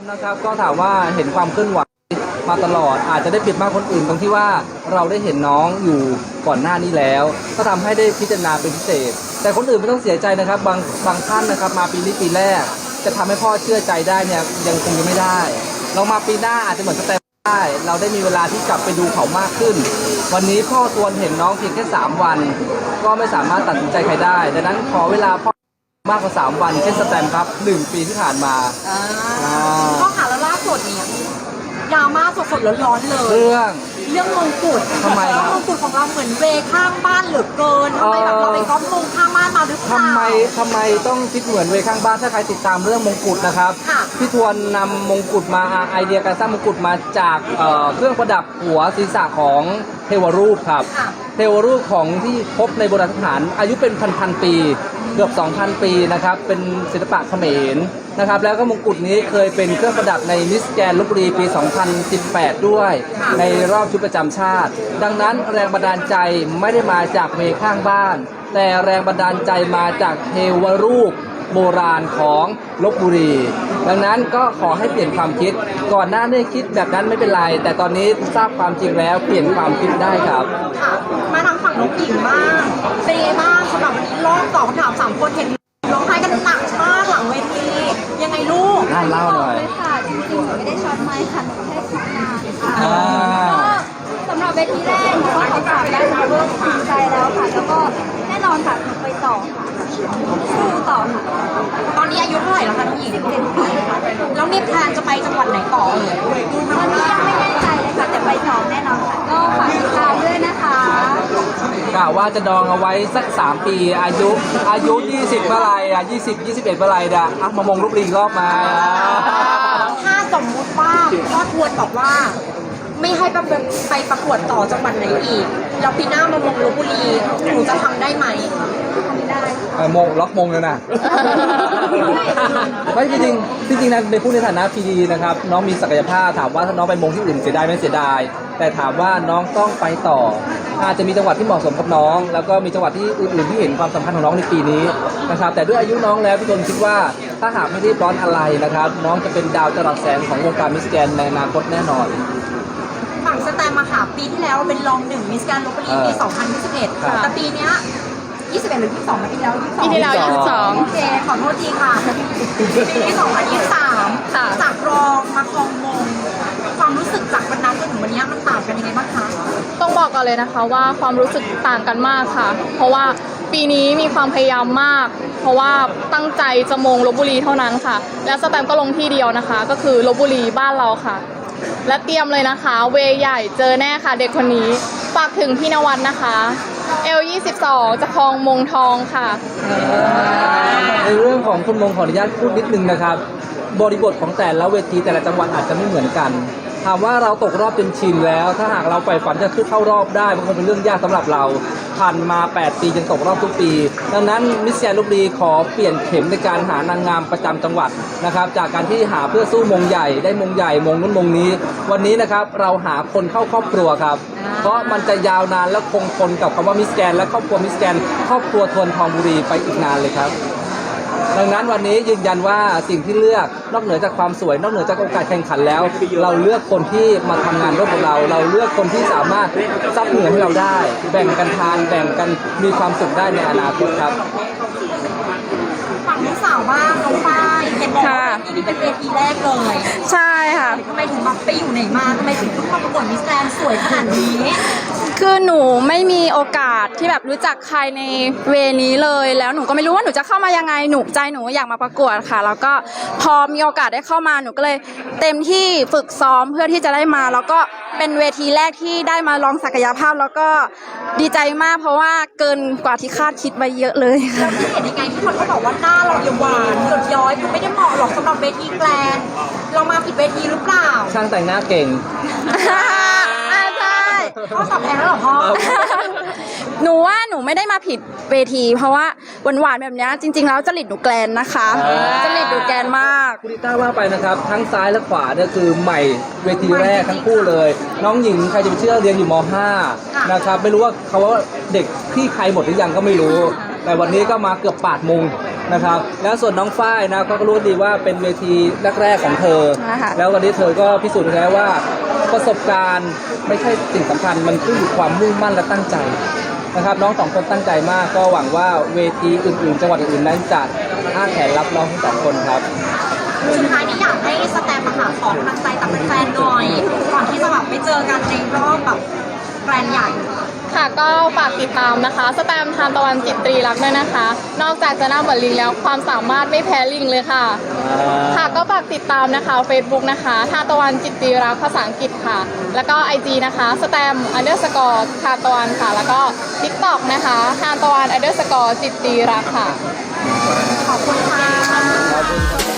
มนะครับก็ถามว่าเห็นความเคลื่อนไหวมาตลอดอาจจะได้เปรียบมากคนอื่นตรงที่ว่าเราได้เห็นน้องอยู่ก่อนหน้านี้แล้ว ก็ทำให้ได้พิจารณาเป็นพิเศษ แต่คนอื่นไม่ต้องเสียใจนะครับ บางบางท่านนะครับมาปีนี้ปีแรก จะทำให้พ่อเชื่อใจได้เนี่ยยังคงยังไม่ได้ เรามาปีหน้าอาจจะเหมือนสแตมได้เราได้มีเวลาที่กลับไปดูเขามากขึ้น วันนี้พ่อทวนเห็นน้องเพียงแค่สามวัน ก็ไม่สามารถตัดสินใจใครได้ดังนั้นขอเวลาพ่อ มากกว่า 3 วันเช่นสแตมป์ครับ 1 ปีที่ผ่านมา อ่าอ่าก็ค่ะแล้วล่าสุดเนี่ยดราม่าสดๆร้อนๆเลย เรื่อง เรื่องมงกุฎทำไมครับ มงกุฎของเราเหมือนเวข้างบ้านเหลือเกินทำไมแบบเอ่อเราไปก๊อปมงข้างบ้านมาหรือเปล่า ทำไมทำไมต้องคิดเหมือนเวข้างบ้านถ้าใครติดตามเรื่องมงกุฎนะครับค่ะ พี่ทวนนำมงกุฎมาไอเดียการสร้างมงกุฎมาจากเอ่อเครื่องประดับหัวศีรษะของเทวรูปครับ ค่ะ เทวรูปของที่พบในโบราณสถานอายุเป็นพันพันๆปี เกือบ 2,000 ปีนะครับ เป็นศิลปะเขมรนะครับ แล้วก็มงกุฎนี้เคยเป็นเครื่องประดับในมิสแกนลบบุรีปี 2018 ด้วย ในรอบชุดประจำชาติ ดังนั้นแรงบันดาลใจไม่ได้มาจากเมข้างบ้าน แต่แรงบันดาลใจมาจากเทวรูปโบราณของลบบุรี ดังนั้นก็ขอให้เปลี่ยนความคิด ก่อนหน้านี้คิดแบบนั้นไม่เป็นไร แต่ตอนนี้ทราบความจริงแล้วเปลี่ยนความคิดได้ครับ ค่ะ มาทางฝั่งน้องหญิงบ้างเป็นไงบ้างสำหรับวันนี้รอบตอบคำ อ่าเล่าหน่อยเลยค่ะจริงๆหนูไม่ได้ช็อตไมค์ค่ะหนูแค่คิดนานค่ะอ่า ก็สำหรับเวทีแรกหนูว่าเขาสามได้หนูก็ภูมิใจแล้วค่ะ แล้วก็แน่นอนค่ะหนูไปต่อค่ะสู้ต่อค่ะตอนนี้อายุเท่าไหร่แล้วคะน้องหญิงเต็มที่ค่ะแล้วมีแพลนจะไปจังหวัดไหนต่อเอ่ยตอนนี้ยังไม่แน่ใจเลยค่ะแต่ไปต่อแน่นอนค่ะ ก็ฝากติดตามด้วยนะคะ กะว่าจะดองเอาไว้สัก 3 ปี อายุอายุ 20เมื่อไหรอะ20 21เมื่อไหรอะอะมามงลูกลีกรอบมาถ้าสมมุติว่าพ่อทวนบอกว่า ไม่ให้ไปไปประกวดต่อจังหวัดไหนอีก แล้วปีหน้ามามงลบบุรีหนูจะทำได้ไหม เออมงล็อกมงแล้วนะ ไม่จริงๆจริงๆนะในพูดในฐานะพีดีนะครับน้องมีศักยภาพถามว่าถ้าน้องไปมงที่อื่นเสียดายไหมเสียดาย แต่ถามว่าน้องต้องไปต่อ อาจจะมีจังหวัดที่เหมาะสมกับน้อง แล้วก็มีจังหวัดที่อื่นๆที่เห็นความสำคัญของน้องในปีนี้นะครับแต่ด้วยอายุน้องแล้วพี่ตนคิดว่าถ้าหากไม่ได้ร้อนอะไรนะครับ น้องจะเป็นดาวจรัสแสงของวงการมิสแกรนด์ในอนาคตแน่นอน ฝั่งสแตมมาค่ะปีที่แล้วเป็นรองหนึ่งมิสแกรนด์ลบบุรีปีครับ2021แต่ปีเนี้ย 21หรือ22มาปีแล้ว22ปีที่แล้ว22โอเคขอโทษทีค่ะปีนี้2023ค่ะ จากรองมาครองมงความรู้สึกจากวันนั้นจนถึงวันนี้มันต่างกันยังไงบ้างคะต้องบอกก่อนเลยนะคะว่าความรู้สึกต่างกันมากค่ะ เพราะว่าปีนี้มีความพยายามมาก เพราะว่าตั้งใจจะมงลบบุรีเท่านั้นค่ะ และสแตมป์ก็ลงที่เดียวนะคะ ก็คือลบบุรีบ้านเราค่ะ และเตรียมเลยนะคะ เวใหญ่เจอแน่ค่ะ เด็กคนนี้ฝากถึงพี่นวัดนะคะ L22 จะคลองมงทองค่ะ ในเรื่องของคุณมงขออนุญาตพูดนิดนึงนะครับ บริบทของแต่ละเวทีแต่ละจังหวัดอาจจะไม่เหมือนกัน ถามว่าเราตกรอบจนชินแล้ว ถ้าหากเราใฝ่ฝันจะขึ้นเข้ารอบได้มันคงเป็นเรื่องยากสำหรับเรา ผ่านมา 8 ปีจนตกรอบทุกปี ดังนั้นมิสแกนลูกดีขอเปลี่ยนเข็มในการหานางงามประจำจังหวัดนะครับ จากการที่หาเพื่อสู้มงใหญ่ได้มงใหญ่มงนู้นมงนี้ วันนี้นะครับเราหาคนเข้าครอบครัวครับ เพราะมันจะยาวนานและคงทนกับคำว่ามิสแกนและครอบครัวมิสแกนครอบครัวทวนทองบุรีไปอีกนานเลยครับ ดังนั้นวันนี้ยืนยันว่าสิ่งที่เลือกนอกเหนือจากความสวย นอกเหนือจากโอกาสแข่งขันแล้ว เราเลือกคนที่มาทำงานร่วมกับเรา เราเลือกคนที่สามารถซับเหงื่อให้เราได้ แบ่งกันทานแบ่งกันมีความสุขได้ในอนาคตครับฝั่งลูกสาวบ้างน้องฝ้ายเห็นบอกว่าค่ะนี่เป็นเวทีแรกเลยใช่ค่ะทำไมถึงมาไปอยู่ไหนมาทำไมถึงเพิ่งมาประกวดมิสแกรนด์สวยขนาดนี้ คือหนูไม่มีโอกาสที่แบบรู้จักใครในเวนี้เลย แล้วหนูก็ไม่รู้ว่าหนูจะเข้ามายังไงหนูใจหนูอยากมาประกวดค่ะ แล้วก็พอมีโอกาสได้เข้ามาหนูก็เลยเต็มที่ฝึกซ้อมเพื่อที่จะได้มา แล้วก็เป็นเวทีแรกที่ได้มาลองศักยภาพ แล้วก็ดีใจมากเพราะว่าเกินกว่าที่คาดคิดไว้เยอะเลยค่ะ ที่เห็นยังไงที่คนเขาบอกว่าหน้าเราอย่าหวานหยดย้อยมันไม่ได้เหมาะหรอกสำหรับเวทีแกลนด์เรามาผิดเวทีหรือเปล่า ช่างแต่งหน้าเก่งอ่าใช่ พ่อตอบแทนแล้วเหรอพ่อหนูว่าหนูไม่ได้มาผิดเวที เพราะว่าหวานๆแบบเนี้ยจริง ๆ แล้วจริตหนูแกลนนะคะอ่า จริตหนูแกลนมาก คุณดิต้าว่าไปนะครับทั้งซ้ายและขวาเนี่ยคือใหม่เวทีแรกทั้งคู่เลย น้องหญิงใครจะไปเชื่อเรียนอยู่ม .5 นะครับไม่รู้ว่าเขาว่าเด็กที่ใครหมดหรือยังก็ไม่รู้ แต่วันนี้ก็มาเกือบปาดมงนะครับ แล้วส่วนน้องฝ้ายนะก็รู้ดีว่าเป็นเวทีแรกๆของเธอ นะคะ แล้ววันนี้เธอก็พิสูจน์แล้วว่า ประสบการณ์ ไม่ใช่สิ่งสำคัญมันขึ้นอยู่ความมุ่งมั่นและตั้งใจนะครับน้องสองคนตั้งใจมากก็หวังว่าเวทีอื่นๆ จังหวัดอื่นๆนั้นจะอ้าแขนรับน้องทั้งสองคนครับสุดท้ายนี่อยากให้สแตมมาหาของกำลังใจตั้งแฟนๆหน่อยก่อนที่จะแบบไปเจอกันในรอบแบบแบรนใหญ่ ก็ฝากติดตามนะคะสแตมป์ทานตะวันจิตตรีรักด้วยนะคะ นอกจากจะหน้าเหมือนลิงแล้วความสามารถไม่แพ้ลิงเลยค่ะ ค่ะก็ฝากติดตามนะคะ Facebook นะคะทานตะวันจิตตรีรักภาษาอังกฤษค่ะ แล้วก็ IG นะคะสแตมอันเดอร์สกอร์ทานตะวันค่ะ แล้วก็ TikTok นะคะทานตะวันอันเดอร์สกอร์จิตตรีรักค่ะ ขอบคุณค่ะขอบคุณครับ